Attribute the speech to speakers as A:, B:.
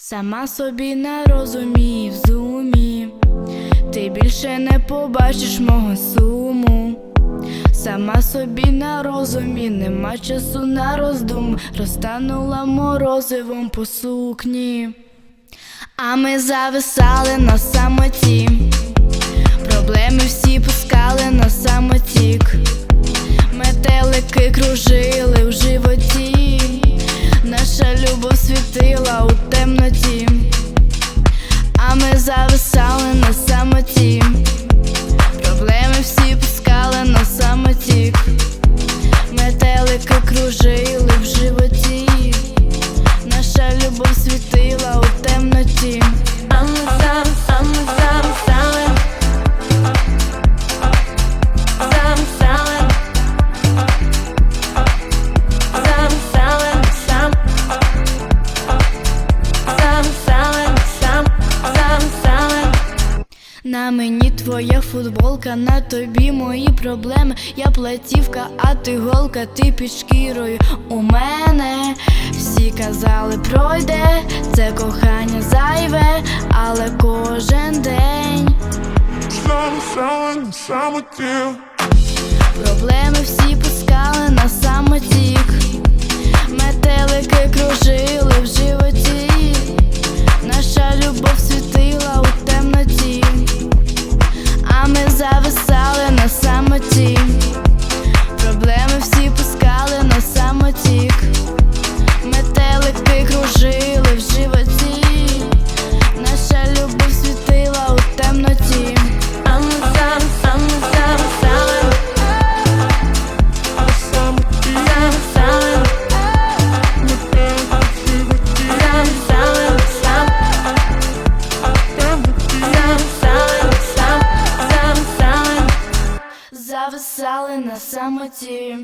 A: Сама собі на розумі в зумі, ти більше не побачиш мого суму. Сама собі на розумі, нема часу на роздум, розтанула морозивом по сукні. А ми зависали на самоті, проблеми всі пускали на самотік, метелики кружили в животі, наша любов світила На мені твоя футболка, на тобі мої проблеми. Я платівка, а ти голка, ти під шкірою у мене. Всі казали, пройде, це кохання зайве, але кожен день
B: Зависала на самоті
A: проблеми всі пускали на самотік. Метелики кружили в животі. Наша любов світила Зависали на самоті.